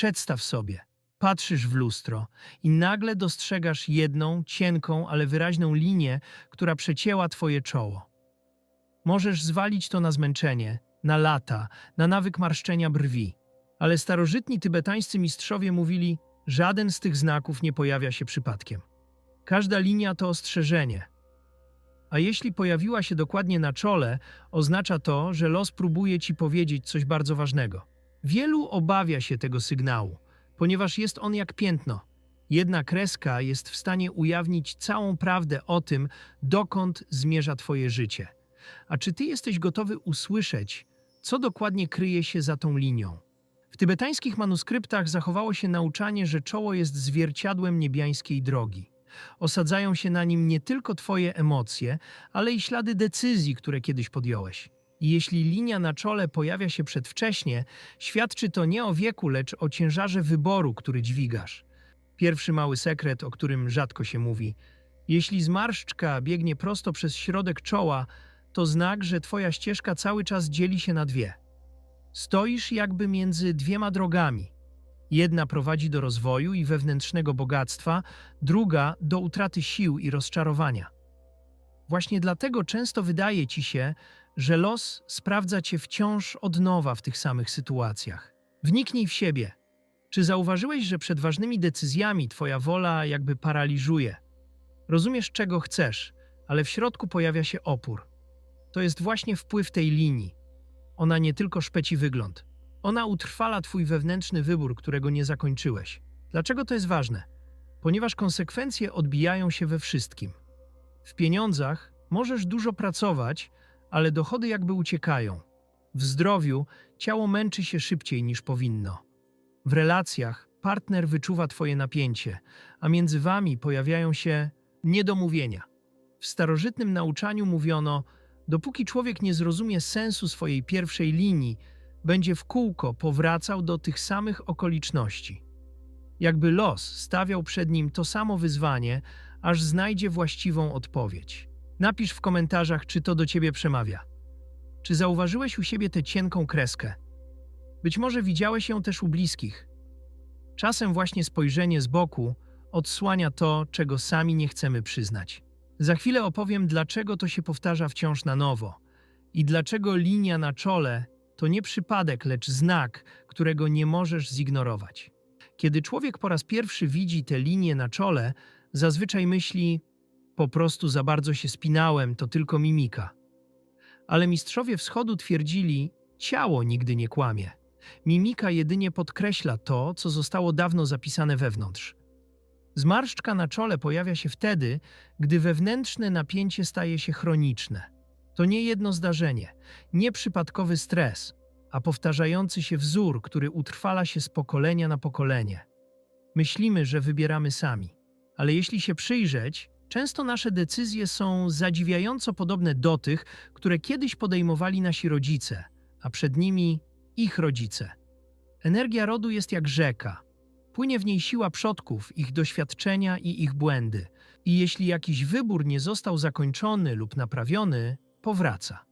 Przedstaw sobie, patrzysz w lustro i nagle dostrzegasz jedną, cienką, ale wyraźną linię, która przecięła twoje czoło. Możesz zwalić to na zmęczenie, na lata, na nawyk marszczenia brwi. Ale starożytni tybetańscy mistrzowie mówili, żaden z tych znaków nie pojawia się przypadkiem. Każda linia to ostrzeżenie. A jeśli pojawiła się dokładnie na czole, oznacza to, że los próbuje ci powiedzieć coś bardzo ważnego. Wielu obawia się tego sygnału, ponieważ jest on jak piętno. Jedna kreska jest w stanie ujawnić całą prawdę o tym, dokąd zmierza twoje życie. A czy ty jesteś gotowy usłyszeć, co dokładnie kryje się za tą linią? W tybetańskich manuskryptach zachowało się nauczanie, że czoło jest zwierciadłem niebiańskiej drogi. Osadzają się na nim nie tylko twoje emocje, ale i ślady decyzji, które kiedyś podjąłeś. Jeśli linia na czole pojawia się przedwcześnie, świadczy to nie o wieku, lecz o ciężarze wyboru, który dźwigasz. Pierwszy mały sekret, o którym rzadko się mówi. Jeśli zmarszczka biegnie prosto przez środek czoła, to znak, że twoja ścieżka cały czas dzieli się na dwie. Stoisz jakby między dwiema drogami. Jedna prowadzi do rozwoju i wewnętrznego bogactwa, druga do utraty sił i rozczarowania. Właśnie dlatego często wydaje ci się, że los sprawdza cię wciąż od nowa w tych samych sytuacjach. Wniknij w siebie. Czy zauważyłeś, że przed ważnymi decyzjami twoja wola jakby paraliżuje? Rozumiesz, czego chcesz, ale w środku pojawia się opór. To jest właśnie wpływ tej linii. Ona nie tylko szpeci wygląd. Ona utrwala twój wewnętrzny wybór, którego nie zakończyłeś. Dlaczego to jest ważne? Ponieważ konsekwencje odbijają się we wszystkim. W pieniądzach możesz dużo pracować, ale dochody jakby uciekają. W zdrowiu ciało męczy się szybciej niż powinno. W relacjach partner wyczuwa twoje napięcie, a między wami pojawiają się niedomówienia. W starożytnym nauczaniu mówiono, dopóki człowiek nie zrozumie sensu swojej pierwszej linii, będzie w kółko powracał do tych samych okoliczności. Jakby los stawiał przed nim to samo wyzwanie, aż znajdzie właściwą odpowiedź. Napisz w komentarzach, czy to do ciebie przemawia. Czy zauważyłeś u siebie tę cienką kreskę? Być może widziałeś ją też u bliskich. Czasem właśnie spojrzenie z boku odsłania to, czego sami nie chcemy przyznać. Za chwilę opowiem, dlaczego to się powtarza wciąż na nowo i dlaczego linia na czole to nie przypadek, lecz znak, którego nie możesz zignorować. Kiedy człowiek po raz pierwszy widzi tę linię na czole, zazwyczaj myśli: Po prostu za bardzo się spinałem, to tylko mimika. Ale mistrzowie wschodu twierdzili: Ciało nigdy nie kłamie. Mimika jedynie podkreśla to, co zostało dawno zapisane wewnątrz. Zmarszczka na czole pojawia się wtedy, gdy wewnętrzne napięcie staje się chroniczne. To nie jedno zdarzenie, nie przypadkowy stres, a powtarzający się wzór, który utrwala się z pokolenia na pokolenie. Myślimy, że wybieramy sami, ale jeśli się przyjrzeć, często nasze decyzje są zadziwiająco podobne do tych, które kiedyś podejmowali nasi rodzice, a przed nimi ich rodzice. Energia rodu jest jak rzeka. Płynie w niej siła przodków, ich doświadczenia i ich błędy. I jeśli jakiś wybór nie został zakończony lub naprawiony, powraca.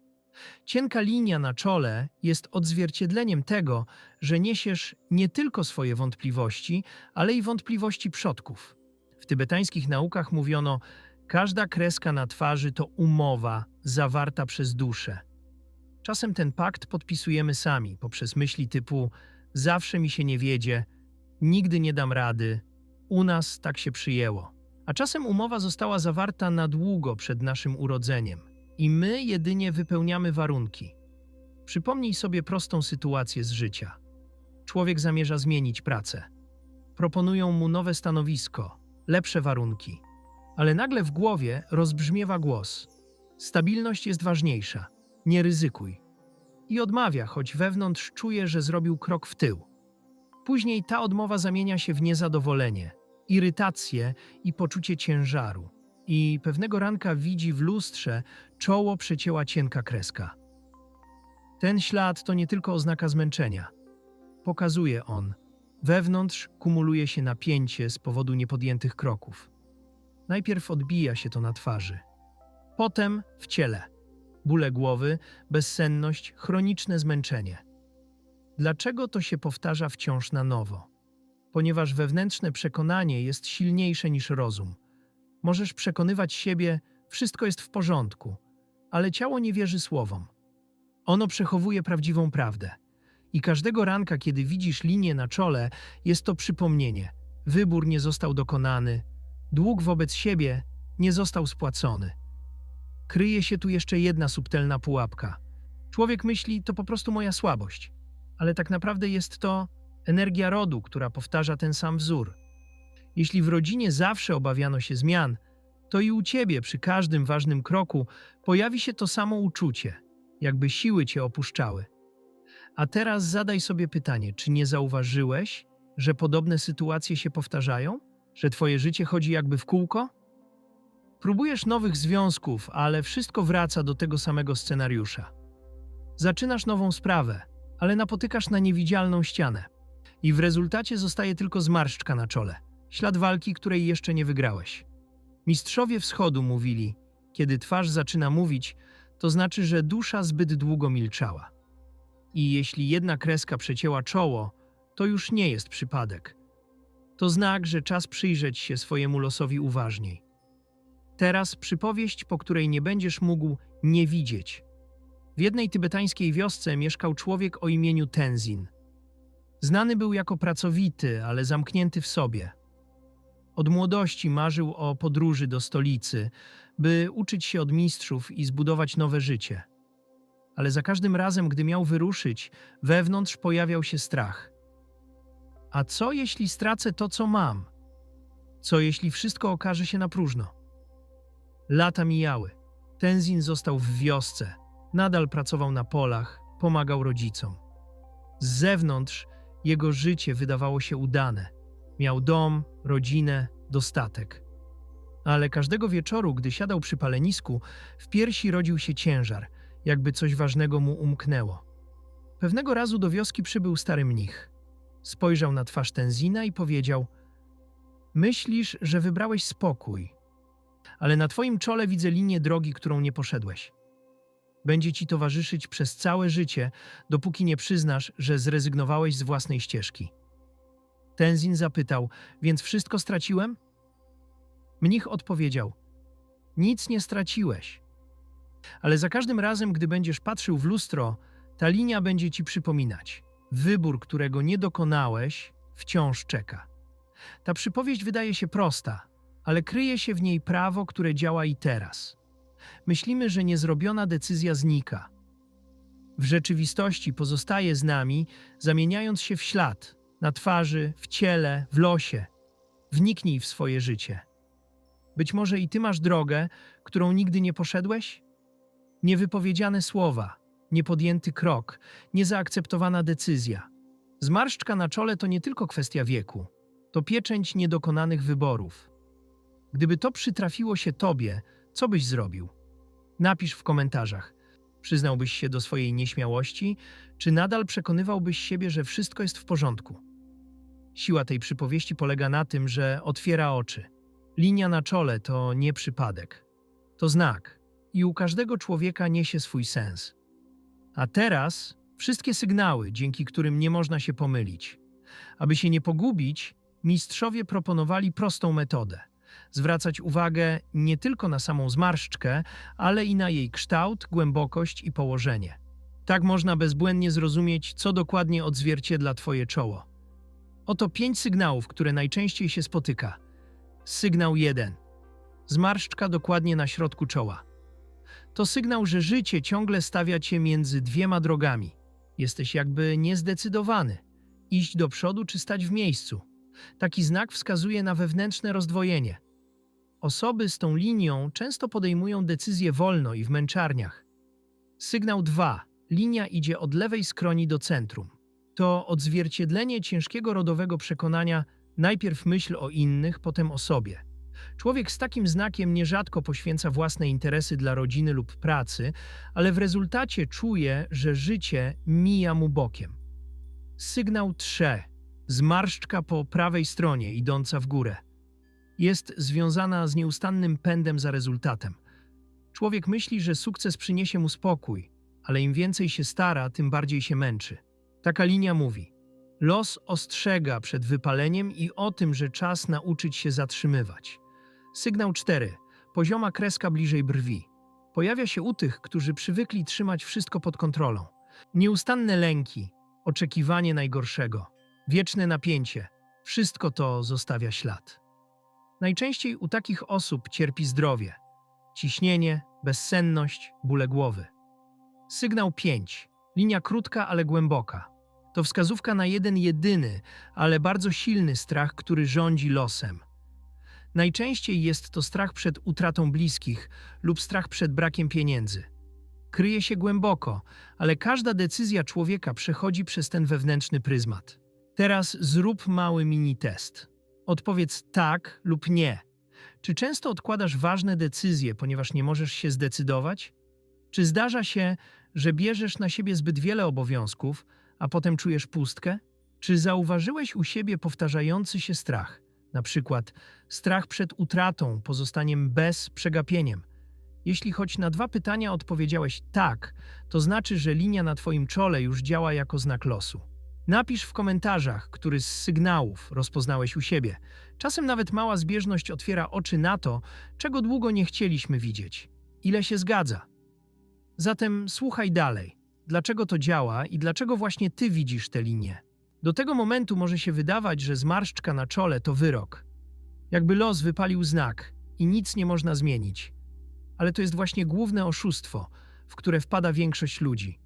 Cienka linia na czole jest odzwierciedleniem tego, że niesiesz nie tylko swoje wątpliwości, ale i wątpliwości przodków. Tybetańskich naukach mówiono, każda kreska na twarzy to umowa zawarta przez duszę. Czasem ten pakt podpisujemy sami poprzez myśli typu zawsze mi się nie wiedzie, nigdy nie dam rady, u nas tak się przyjęło. A czasem umowa została zawarta na długo przed naszym urodzeniem i my jedynie wypełniamy warunki. Przypomnij sobie prostą sytuację z życia. Człowiek zamierza zmienić pracę. Proponują mu nowe stanowisko, lepsze warunki, ale nagle w głowie rozbrzmiewa głos: Stabilność jest ważniejsza, nie ryzykuj. I odmawia, choć wewnątrz czuje, że zrobił krok w tył. Później ta odmowa zamienia się w niezadowolenie, irytację i poczucie ciężaru. I pewnego ranka widzi w lustrze czoło przecięła cienka kreska. Ten ślad to nie tylko oznaka zmęczenia. Pokazuje on, wewnątrz kumuluje się napięcie z powodu niepodjętych kroków. Najpierw odbija się to na twarzy, potem w ciele. Bóle głowy, bezsenność, chroniczne zmęczenie. Dlaczego to się powtarza wciąż na nowo? ponieważ wewnętrzne przekonanie jest silniejsze niż rozum. Możesz przekonywać siebie, wszystko jest w porządku, ale ciało nie wierzy słowom. Ono przechowuje prawdziwą prawdę. I każdego ranka, kiedy widzisz linię na czole, jest to przypomnienie. Wybór nie został dokonany, dług wobec siebie nie został spłacony. Kryje się tu jeszcze jedna subtelna pułapka. Człowiek myśli, to po prostu moja słabość, ale tak naprawdę jest to energia rodu, która powtarza ten sam wzór. Jeśli w rodzinie zawsze obawiano się zmian, to i u ciebie przy każdym ważnym kroku pojawi się to samo uczucie, jakby siły cię opuszczały. A teraz zadaj sobie pytanie, czy nie zauważyłeś, że podobne sytuacje się powtarzają? Że twoje życie chodzi jakby w kółko? Próbujesz nowych związków, ale wszystko wraca do tego samego scenariusza. Zaczynasz nową sprawę, ale napotykasz na niewidzialną ścianę. I w rezultacie zostaje tylko zmarszczka na czole, ślad walki, której jeszcze nie wygrałeś. Mistrzowie wschodu mówili: Kiedy twarz zaczyna mówić, to znaczy, że dusza zbyt długo milczała. I jeśli jedna kreska przecięła czoło, to już nie jest przypadek. To znak, że czas przyjrzeć się swojemu losowi uważniej. Teraz przypowieść, po której nie będziesz mógł nie widzieć. W jednej tybetańskiej wiosce mieszkał człowiek o imieniu Tenzin. Znany był jako pracowity, ale zamknięty w sobie. Od młodości marzył o podróży do stolicy, by uczyć się od mistrzów i zbudować nowe życie. Ale za każdym razem, gdy miał wyruszyć, wewnątrz pojawiał się strach. A co jeśli stracę to, co mam? Co jeśli wszystko okaże się na próżno? Lata mijały. Tenzin został w wiosce, nadal pracował na polach, pomagał rodzicom. Z zewnątrz jego życie wydawało się udane. Miał dom, rodzinę, dostatek. Ale każdego wieczoru, gdy siadał przy palenisku, w piersi rodził się ciężar, jakby coś ważnego mu umknęło. Pewnego razu do wioski przybył stary mnich. Spojrzał na twarz Tenzina i powiedział: Myślisz, że wybrałeś spokój, ale na twoim czole widzę linię drogi, którą nie poszedłeś. Będzie ci towarzyszyć przez całe życie, dopóki nie przyznasz, że zrezygnowałeś z własnej ścieżki. Tenzin zapytał: Więc wszystko straciłem? Mnich odpowiedział: Nic nie straciłeś. Ale za każdym razem, gdy będziesz patrzył w lustro, ta linia będzie ci przypominać: wybór, którego nie dokonałeś, wciąż czeka. Ta przypowieść wydaje się prosta, ale kryje się w niej prawo, które działa i teraz. Myślimy, że niezrobiona decyzja znika. W rzeczywistości pozostaje z nami, zamieniając się w ślad na twarzy, w ciele, w losie. Wniknij w swoje życie. Być może i ty masz drogę, którą nigdy nie poszedłeś? Niewypowiedziane słowa, niepodjęty krok, niezaakceptowana decyzja. Zmarszczka na czole to nie tylko kwestia wieku, to pieczęć niedokonanych wyborów. Gdyby to przytrafiło się tobie, co byś zrobił? Napisz w komentarzach. Przyznałbyś się do swojej nieśmiałości, czy nadal przekonywałbyś siebie, że wszystko jest w porządku? Siła tej przypowieści polega na tym, że otwiera oczy. Linia na czole to nie przypadek. To znak i u każdego człowieka niesie swój sens. A teraz wszystkie sygnały, dzięki którym nie można się pomylić. Aby się nie pogubić, mistrzowie proponowali prostą metodę. Zwracać uwagę nie tylko na samą zmarszczkę, ale i na jej kształt, głębokość i położenie. Tak można bezbłędnie zrozumieć, co dokładnie odzwierciedla Twoje czoło. Oto pięć sygnałów, które najczęściej się spotyka. Sygnał 1. Zmarszczka dokładnie na środku czoła. To sygnał, że życie ciągle stawia cię między dwiema drogami. Jesteś jakby niezdecydowany. Iść do przodu czy stać w miejscu. Taki znak wskazuje na wewnętrzne rozdwojenie. Osoby z tą linią często podejmują decyzje wolno i w męczarniach. Sygnał 2. Linia idzie od lewej skroni do centrum. To odzwierciedlenie ciężkiego rodowego przekonania najpierw myśl o innych, potem o sobie. Człowiek z takim znakiem nierzadko poświęca własne interesy dla rodziny lub pracy, ale w rezultacie czuje, że życie mija mu bokiem. Sygnał 3. Zmarszczka po prawej stronie, idąca w górę. Jest związana z nieustannym pędem za rezultatem. Człowiek myśli, że sukces przyniesie mu spokój, ale im więcej się stara, tym bardziej się męczy. Taka linia mówi: Los ostrzega przed wypaleniem i o tym, że czas nauczyć się zatrzymywać. Sygnał 4. Pozioma kreska bliżej brwi. Pojawia się u tych, którzy przywykli trzymać wszystko pod kontrolą. Nieustanne lęki, oczekiwanie najgorszego, wieczne napięcie wszystko to zostawia ślad. Najczęściej u takich osób cierpi zdrowie, ciśnienie, bezsenność, bóle głowy. Sygnał 5. Linia krótka, ale głęboka. To wskazówka na jeden jedyny, ale bardzo silny strach, który rządzi losem. Najczęściej jest to strach przed utratą bliskich lub strach przed brakiem pieniędzy. Kryje się głęboko, ale każda decyzja człowieka przechodzi przez ten wewnętrzny pryzmat. Teraz zrób mały mini test. Odpowiedz tak lub nie. Czy często odkładasz ważne decyzje, ponieważ nie możesz się zdecydować? Czy zdarza się, że bierzesz na siebie zbyt wiele obowiązków, a potem czujesz pustkę? Czy zauważyłeś u siebie powtarzający się strach? Na przykład strach przed utratą, pozostaniem bez przegapieniem. Jeśli choć na dwa pytania odpowiedziałeś tak, to znaczy, że linia na Twoim czole już działa jako znak losu. Napisz w komentarzach, który z sygnałów rozpoznałeś u siebie. Czasem nawet mała zbieżność otwiera oczy na to, czego długo nie chcieliśmy widzieć. Ile się zgadza. Zatem słuchaj dalej. Dlaczego to działa i dlaczego właśnie ty widzisz tę linię? Do tego momentu może się wydawać, że zmarszczka na czole to wyrok. Jakby los wypalił znak i nic nie można zmienić. Ale to jest właśnie główne oszustwo, w które wpada większość ludzi.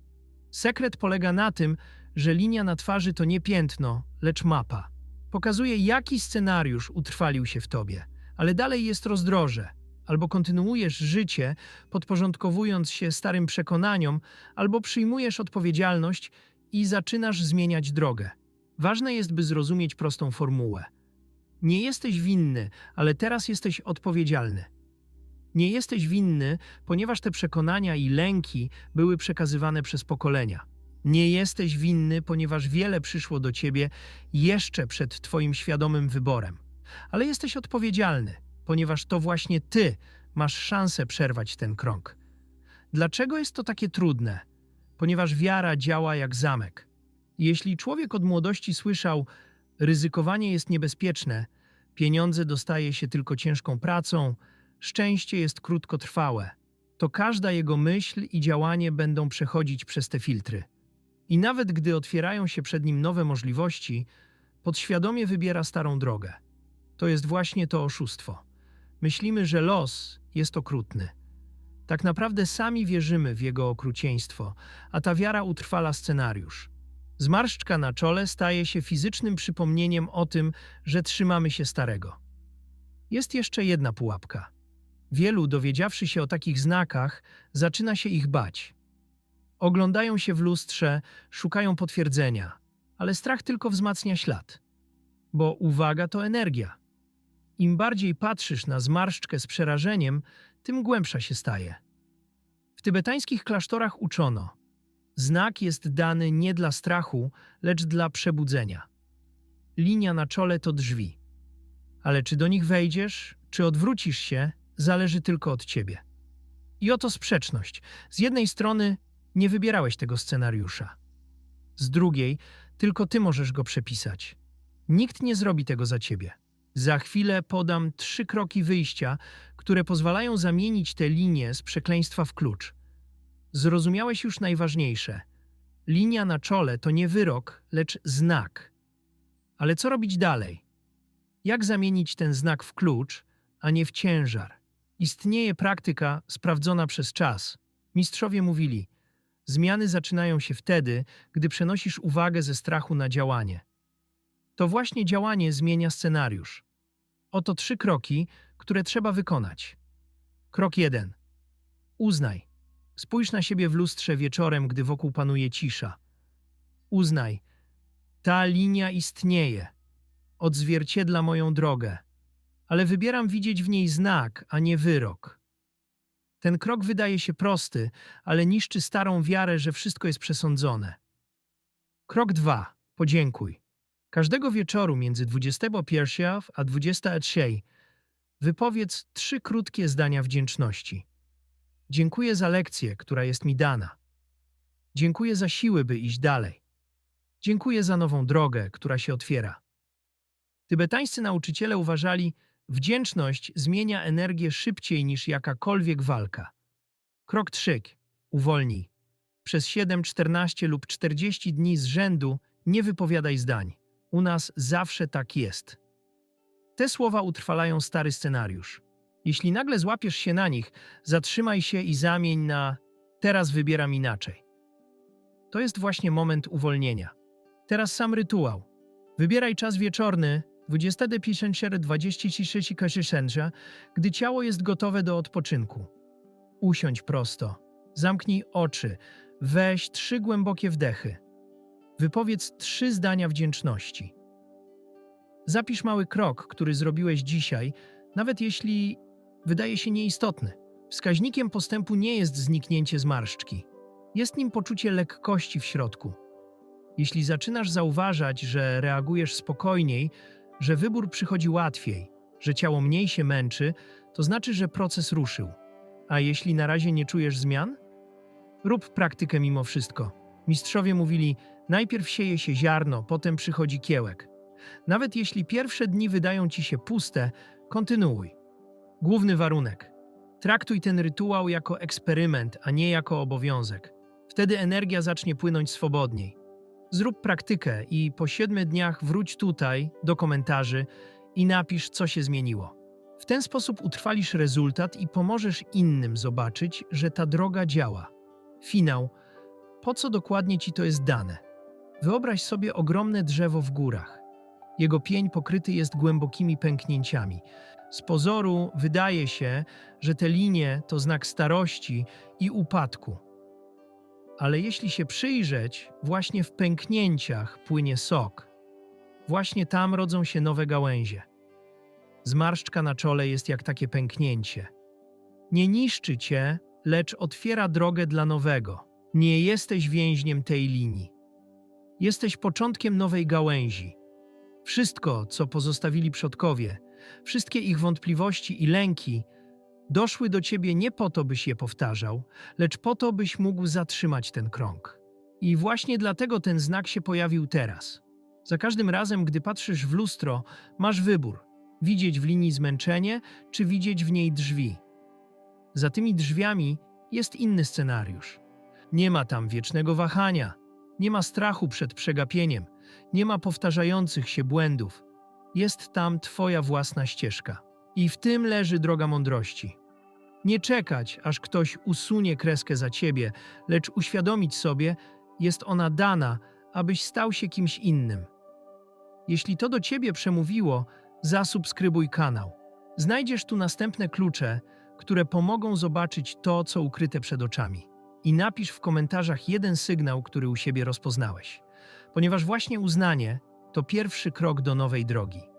Sekret polega na tym, że linia na twarzy to nie piętno, lecz mapa. Pokazuje, jaki scenariusz utrwalił się w tobie, ale dalej jest rozdroże. Albo kontynuujesz życie, podporządkowując się starym przekonaniom, albo przyjmujesz odpowiedzialność i zaczynasz zmieniać drogę. Ważne jest, by zrozumieć prostą formułę. Nie jesteś winny, ale teraz jesteś odpowiedzialny. Nie jesteś winny, ponieważ te przekonania i lęki były przekazywane przez pokolenia. Nie jesteś winny, ponieważ wiele przyszło do ciebie jeszcze przed twoim świadomym wyborem. Ale jesteś odpowiedzialny, ponieważ to właśnie ty masz szansę przerwać ten krąg. Dlaczego jest to takie trudne? Ponieważ wiara działa jak zamek. Jeśli człowiek od młodości słyszał, ryzykowanie jest niebezpieczne, pieniądze dostaje się tylko ciężką pracą, szczęście jest krótkotrwałe, to każda jego myśl i działanie będą przechodzić przez te filtry. I nawet gdy otwierają się przed nim nowe możliwości, podświadomie wybiera starą drogę. To jest właśnie to oszustwo. Myślimy, że los jest okrutny. Tak naprawdę sami wierzymy w jego okrucieństwo, a ta wiara utrwala scenariusz. Zmarszczka na czole staje się fizycznym przypomnieniem o tym, że trzymamy się starego. Jest jeszcze jedna pułapka. Wielu, dowiedziawszy się o takich znakach, zaczyna się ich bać. Oglądają się w lustrze, szukają potwierdzenia, ale strach tylko wzmacnia ślad. Bo uwaga to energia. Im bardziej patrzysz na zmarszczkę z przerażeniem, tym głębsza się staje. W tybetańskich klasztorach uczono: znak jest dany nie dla strachu, lecz dla przebudzenia. Linia na czole to drzwi. Ale czy do nich wejdziesz, czy odwrócisz się, zależy tylko od ciebie. I oto sprzeczność. Z jednej strony nie wybierałeś tego scenariusza. Z drugiej, tylko ty możesz go przepisać. Nikt nie zrobi tego za ciebie. Za chwilę podam trzy kroki wyjścia, które pozwalają zamienić te linie z przekleństwa w klucz. Zrozumiałeś już najważniejsze. Linia na czole to nie wyrok, lecz znak. Ale co robić dalej? Jak zamienić ten znak w klucz, a nie w ciężar? Istnieje praktyka sprawdzona przez czas. Mistrzowie mówili: Zmiany zaczynają się wtedy, gdy przenosisz uwagę ze strachu na działanie. To właśnie działanie zmienia scenariusz. Oto trzy kroki, które trzeba wykonać. Krok jeden. Uznaj. Spójrz na siebie w lustrze wieczorem, gdy wokół panuje cisza. Uznaj. Ta linia istnieje. Odzwierciedla moją drogę. Ale wybieram widzieć w niej znak, a nie wyrok. Ten krok wydaje się prosty, ale niszczy starą wiarę, że wszystko jest przesądzone. Krok 2. Podziękuj. Każdego wieczoru między 21 a 23 wypowiedz trzy krótkie zdania wdzięczności. Dziękuję za lekcję, która jest mi dana. Dziękuję za siły, by iść dalej. Dziękuję za nową drogę, która się otwiera. Tybetańscy nauczyciele uważali, wdzięczność zmienia energię szybciej niż jakakolwiek walka. Krok 3. Uwolnij. Przez 7, 14 lub 40 dni z rzędu nie wypowiadaj zdań. U nas zawsze tak jest. Te słowa utrwalają stary scenariusz. Jeśli nagle złapiesz się na nich, zatrzymaj się i zamień na teraz wybieram inaczej. To jest właśnie moment uwolnienia. Teraz sam rytuał. Wybieraj czas wieczorny, 20.23 kaszyszędrza, gdy ciało jest gotowe do odpoczynku. Usiądź prosto. Zamknij oczy. Weź trzy głębokie wdechy. Wypowiedz trzy zdania wdzięczności. Zapisz mały krok, który zrobiłeś dzisiaj, nawet jeśli wydaje się nieistotny. Wskaźnikiem postępu nie jest zniknięcie zmarszczki. Jest nim poczucie lekkości w środku. Jeśli zaczynasz zauważać, że reagujesz spokojniej, że wybór przychodzi łatwiej, że ciało mniej się męczy, to znaczy, że proces ruszył. A jeśli na razie nie czujesz zmian? Rób praktykę mimo wszystko. Mistrzowie mówili: najpierw sieje się ziarno, potem przychodzi kiełek. Nawet jeśli pierwsze dni wydają ci się puste, kontynuuj. Główny warunek: traktuj ten rytuał jako eksperyment, a nie jako obowiązek. Wtedy energia zacznie płynąć swobodniej. Zrób praktykę i po siedmiu dniach wróć tutaj do komentarzy i napisz, co się zmieniło. W ten sposób utrwalisz rezultat i pomożesz innym zobaczyć, że ta droga działa. Finał. Po co dokładnie ci to jest dane? Wyobraź sobie ogromne drzewo w górach. Jego pień pokryty jest głębokimi pęknięciami. Z pozoru wydaje się, że te linie to znak starości i upadku. Ale jeśli się przyjrzeć, właśnie w pęknięciach płynie sok. Właśnie tam rodzą się nowe gałęzie. Zmarszczka na czole jest jak takie pęknięcie. Nie niszczy cię, lecz otwiera drogę dla nowego. Nie jesteś więźniem tej linii. Jesteś początkiem nowej gałęzi. Wszystko, co pozostawili przodkowie, wszystkie ich wątpliwości i lęki, doszły do ciebie nie po to, byś je powtarzał, lecz po to, byś mógł zatrzymać ten krąg. I właśnie dlatego ten znak się pojawił teraz. Za każdym razem, gdy patrzysz w lustro, masz wybór: widzieć w linii zmęczenie, czy widzieć w niej drzwi. Za tymi drzwiami jest inny scenariusz. Nie ma tam wiecznego wahania, nie ma strachu przed przegapieniem, nie ma powtarzających się błędów. Jest tam Twoja własna ścieżka. I w tym leży droga mądrości. Nie czekać, aż ktoś usunie kreskę za ciebie, lecz uświadomić sobie, jest ona dana, abyś stał się kimś innym. Jeśli to do ciebie przemówiło, zasubskrybuj kanał. Znajdziesz tu następne klucze, które pomogą zobaczyć to, co ukryte przed oczami. I napisz w komentarzach jeden sygnał, który u siebie rozpoznałeś, ponieważ właśnie uznanie to pierwszy krok do nowej drogi.